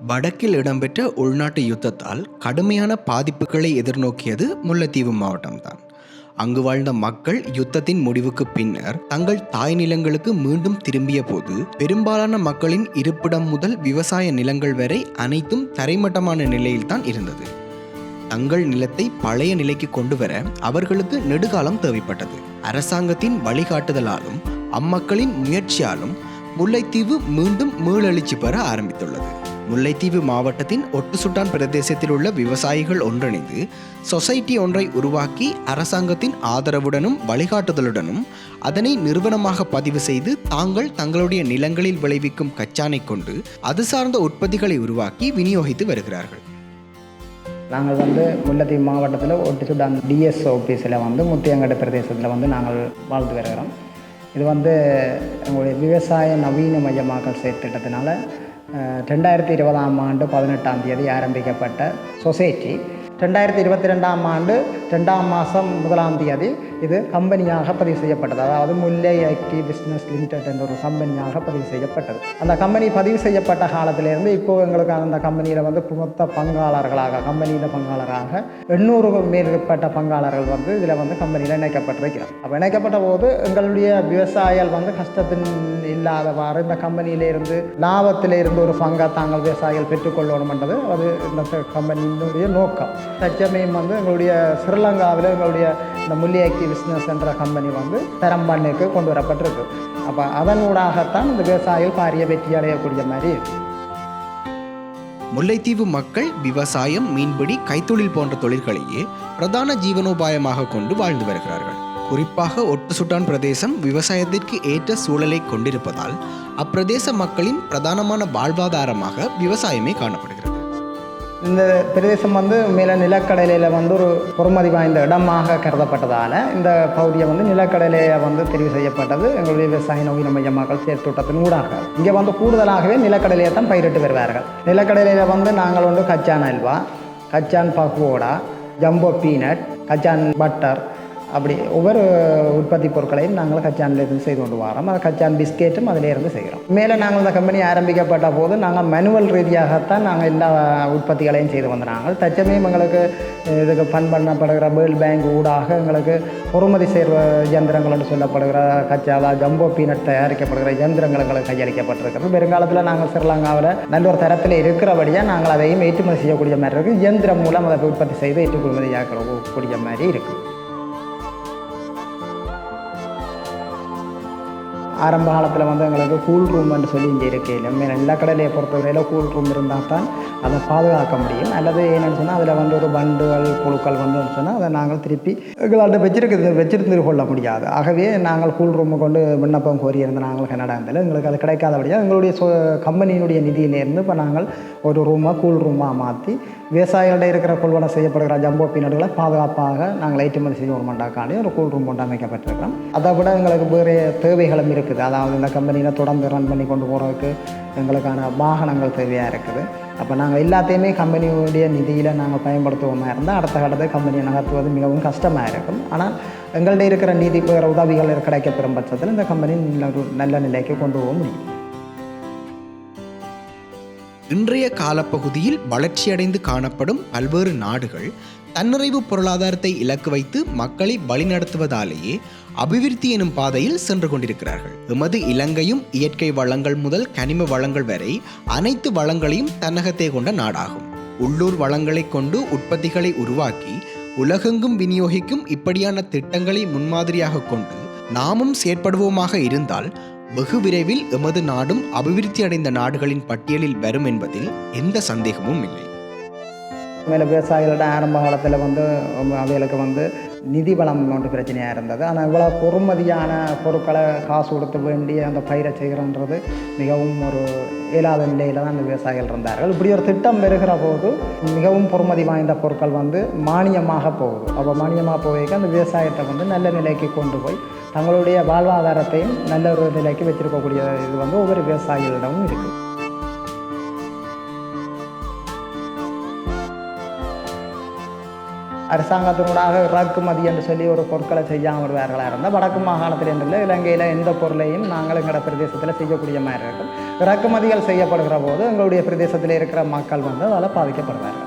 வடக்கில் இடம்பெற்ற உள்நாட்டு யுத்தத்தால் கடுமையான பாதிப்புகளை எதிர்நோக்கியது முல்லைத்தீவு மாவட்டம்தான். அங்கு வாழ்ந்த மக்கள் யுத்தத்தின் முடிவுக்கு பின்னர் தங்கள் தாய் நிலங்களுக்கு மீண்டும் திரும்பிய போது பெரும்பாலான மக்களின் இருப்பிடம் முதல் விவசாய நிலங்கள் வரை அனைத்தும் தரைமட்டமான நிலையில்தான் இருந்தது. தங்கள் நிலத்தை பழைய நிலைக்கு கொண்டு வர அவர்களுக்கு நெடுகாலம் தேவைப்பட்டது. அரசாங்கத்தின் வழிகாட்டுதலாலும் அம்மக்களின் முயற்சியாலும் முல்லைத்தீவு மீண்டும் மீளெழுச்சி பெற ஆரம்பித்துள்ளது. முல்லைத்தீவு மாவட்டத்தின் ஒட்டுசுட்டான் பிரதேசத்தில் உள்ள விவசாயிகள் ஒன்றிணைந்து சொசைட்டி ஒன்றை உருவாக்கி அரசாங்கத்தின் ஆதரவுடனும் வழிகாட்டுதலுடனும் அதனை நிறுவனமாக பதிவு செய்து தாங்கள் தங்களுடைய நிலங்களில் விளைவிக்கும் கச்சானை கொண்டு அது சார்ந்த உற்பத்திகளை உருவாக்கி விநியோகித்து வருகிறார்கள். நாங்கள் வந்து முல்லைத்தீவு மாவட்டத்தில் ஒட்டிச்சுடான் டிஎஸ் ஆஃபீஸில் வந்து முத்தியங்கட்டு பிரதேசத்தில் வந்து நாங்கள் வாழ்ந்து வருகிறோம். இது வந்து எங்களுடைய விவசாய நவீன மையமாக்கல் செயற்திட்டத்தினால ரெண்டாயிரத்தி இருபதாம் ஆண்டு பதினெட்டாம் தேதி ஆரம்பிக்கப்பட்ட சொசைட்டி ரெண்டாயிரத்தி இருபத்தி ரெண்டாம் ஆண்டு ரெண்டாம் மாதம் முதலாம் தேதி இது கம்பெனியாக பதிவு செய்யப்பட்டது அதாவது முல்லை ஐடி பிஸ்னஸ் லிமிடெட் என்ற ஒரு கம்பெனியாக பதிவு செய்யப்பட்டது அந்த கம்பெனி பதிவு செய்யப்பட்ட காலத்திலேருந்து இப்போ எங்களுக்கு அந்த கம்பெனியில் வந்து மொத்த பங்காளர்களாக கம்பெனியில் பங்காளராக எண்ணூறு மேற்பட்ட பங்காளர்கள் வந்து இதில் வந்து கம்பெனியில் இணைக்கப்பட்டிருக்கிறோம் அப்போ இணைக்கப்பட்ட போது எங்களுடைய விவசாயிகள் வந்து கஷ்டத்தின் இல்லாதவாறு இந்த கம்பெனியிலிருந்து லாபத்திலிருந்து லாபத்தில் இருந்து ஒரு பங்கை தாங்கள் விவசாயிகள் பெற்றுக்கொள்ளணும்ன்றது அது இந்த கம்பெனியினுடைய நோக்கம் தற்சமயம் வந்து எங்களுடைய ஸ்ரீலங்காவில் எங்களுடைய இந்த முல்லியாக்கி பிஸ்னஸ் என்ற கம்பெனி வந்து பெரம்பண்ணுக்கு கொண்டு வரப்பட்டிருக்கு. அப்போ அதனூடாகத்தான் இந்த விவசாயிகள் பாரிய வெற்றி அடையக்கூடிய மாதிரி முல்லைத்தீவு மக்கள் விவசாயம் மீன்பிடி கைத்தொழில் போன்ற தொழில்களையே பிரதான ஜீவனோபாயமாக கொண்டு வாழ்ந்து வருகிறார்கள். குறிப்பாக ஒட்டு சுட்டான் பிரதேசம் விவசாயத்திற்கு ஏற்ற சூழலை கொண்டிருப்பதால் அப்பிரதேச மக்களின் பிரதானமான வாழ்வாதாரமாக விவசாயமே காணப்படுகிறது இந்த பிரதேசம் வந்து மேலே நிலக்கடலையில் வந்து ஒரு பொறுமதி வாய்ந்த இடமாக கருதப்பட்டதால் இந்த பகுதியை வந்து நிலக்கடலையை வந்து தெரிவு செய்யப்பட்டது. எங்களுடைய விவசாய நவீன மையமாக சேர்த்தோட்டத்தின் ஊடாக. இங்கே வந்து கூடுதலாகவே நிலக்கடலையை தான் பயிரிட்டு வருவார்கள். நிலக்கடலையில் வந்து நாங்கள் வந்து கச்சான் அல்வா கச்சான் பகோடா ஜம்போ பீனட் கச்சான் பட்டர் அப்படி ஒவ்வொரு உற்பத்தி பொருட்களையும் நாங்கள் கச்சான்லேருந்து செய்து கொண்டு வரோம். அதை கச்சான் பிஸ்கெட்டும் அதிலேருந்து செய்கிறோம். மேலே நாங்கள் இந்த கம்பெனி ஆரம்பிக்கப்பட்ட போது நாங்கள் மனுவல் ரீதியாகத்தான் நாங்கள் எல்லா உற்பத்திகளையும் செய்து வந்த நாங்கள் தச்சமயம் எங்களுக்கு இதுக்கு ஃபண்ட் பண்ணப்படுகிற வேர்ல்ட் பேங்க் ஊடாக எங்களுக்கு பொறுமதி செய்கிற இயந்திரங்கள் என்று சொல்லப்படுகிற கச்சாலா ஜம்போ பீனட் தயாரிக்கப்படுகிற இயந்திரங்கள் எங்களுக்கு கையளிக்கப்பட்டிருக்கிறது. பெருங்காலத்தில் நாங்கள் ஸ்ரீலங்காவில் நல்ல ஒரு தரத்தில் இருக்கிறபடியாக நாங்கள் அதையும் ஏற்றுமதி செய்யக்கூடிய மாதிரி இருக்குது இயந்திரம் மூலம் அதை உற்பத்தி செய்து ஏற்றுமதி ஆக்கக்கூடிய மாதிரி இருக்குது ஆரம்ப காலத்தில் வந்து எங்களுக்கு கூல் ரூம்னு சொல்லி இங்கே இருக்கையில் மேலே நிலக்கடலையை பொறுத்தவரையில் கூல் ரூம் இருந்தால் தான் அதை பாதுகாக்க முடியும். அல்லது என்னென்னு சொன்னால் அதில் வந்து ஒரு வண்டுகள் புழுக்கள் வந்து சொன்னால் அதை நாங்கள் திருப்பி எங்களால் வச்சிருக்கிறது வச்சிருந்து கொள்ள முடியாது. ஆகவே நாங்கள் கூல் ரூமை கொண்டு விண்ணப்பம் கோரியிருந்த நாங்கள் கனடா இருந்தாலும் எங்களுக்கு அது கிடைக்காதபடியாக எங்களுடைய சொ கம்பெனியினுடைய நிதியிலேருந்து இப்போ நாங்கள் ஒரு ரூமாக கூல் ரூமாக மாற்றி விவசாயிகள்ட்ட இருக்கிற கொள்வனை செய்யப்படுகிற ஜம்போ பீனட்டுகளை பாதுகாப்பாக நாங்கள் ஏற்றுமதி செய்ய ஒரு மண்டாக்காண்டி ஒரு கூல் ரூம் கொண்டு அமைக்கப்பட்டிருக்கிறோம் அதை விட எங்களுக்கு வேறு தேவைகளும் இருக்குது. அதாவது இந்த கம்பெனியில் தொடர்ந்து ரன் பண்ணி கொண்டு போகிறதுக்கு எங்களுக்கான வாகனங்கள் தேவையாக இருக்குது. அப்போ நாங்கள் எல்லாத்தையுமே கம்பெனியுடைய நிதியில் நாங்கள் பயன்படுத்துவோமா இருந்தால் அடுத்த கட்டத்தை கம்பெனியை நகர்த்துவது மிகவும் கஷ்டமாக இருக்கும். ஆனால் எங்கள்கிட்ட இருக்கிற நிதி வேறு உதவிகள் கிடைக்கப்பெறும் பட்சத்தில் இந்த கம்பெனி ஒரு நல்ல நிலைக்கு கொண்டு போக முடியும். இன்றைய காலப்பகுதியில் வளர்ச்சியடைந்து காணப்படும் பல்வேறு நாடுகள் தன்னிறைவு பொருளாதாரத்தை இலக்கு வைத்து மக்களை வழிநடத்துவதாலேயே அபிவிருத்தி எனும் பாதையில் சென்று கொண்டிருக்கிறார்கள். எமது இலங்கையும் இயற்கை வளங்கள் முதல் கனிம வளங்கள் வரை அனைத்து வளங்களையும் தன்னகத்தே கொண்ட நாடாகும். உள்ளூர் வளங்களை கொண்டு உற்பத்திகளை உருவாக்கி உலகெங்கும் விநியோகிக்கும் இப்படியான திட்டங்களை முன்மாதிரியாக கொண்டு நாமும் செயற்படுவோமாக இருந்தால் வெகு விரைவில் எமது நாடும் அபிவிருத்தி அடைந்த நாடுகளின் பட்டியலில் வரும் என்பதில் எந்த சந்தேகமும் இல்லை. மேலே விவசாயிகளோட ஆரம்ப காலத்தில் வந்து அவைகளுக்கு வந்து நிதி வளம் ஒன்று பிரச்சனையாக இருந்தது. ஆனால் இவ்வளோ பொறுமதியான பொருட்களை காசு கொடுத்து வேண்டிய அந்த பயிரை செய்கிறன்றது மிகவும் ஒரு இயலாத நிலையில் தான் அந்த விவசாயிகள் இருந்தார்கள். இப்படி ஒரு திட்டம் வருகிற போது மிகவும் பொறுமதி வாய்ந்த பொருட்கள் வந்து மானியமாக போகுது. அப்போ மானியமாக போக அந்த விவசாயத்தை வந்து நல்ல நிலைக்கு கொண்டு போய் தங்களுடைய வாழ்வாதாரத்தையும் நல்ல ஒரு நிலைக்கு வச்சுருக்கக்கூடிய இது வந்து ஒவ்வொரு விவசாயிகளிடமும் இருக்குது அரசாங்கத்தினூடாக இறக்குமதி என்று சொல்லி ஒரு பொருட்களை செய்யாமல் வருவார்களாக இருந்தால் வடக்கு மாகாணத்தில் என்றில் இலங்கையில் எந்த பொருளையும் நாங்கள் எங்களோட பிரதேசத்தில் செய்யக்கூடிய மாதிரி இருக்கும். இறக்குமதிகள் செய்யப்படுகிற போது எங்களுடைய பிரதேசத்தில் இருக்கிற மக்கள் வந்து அதில் பாதிக்கப்படுவார்கள்.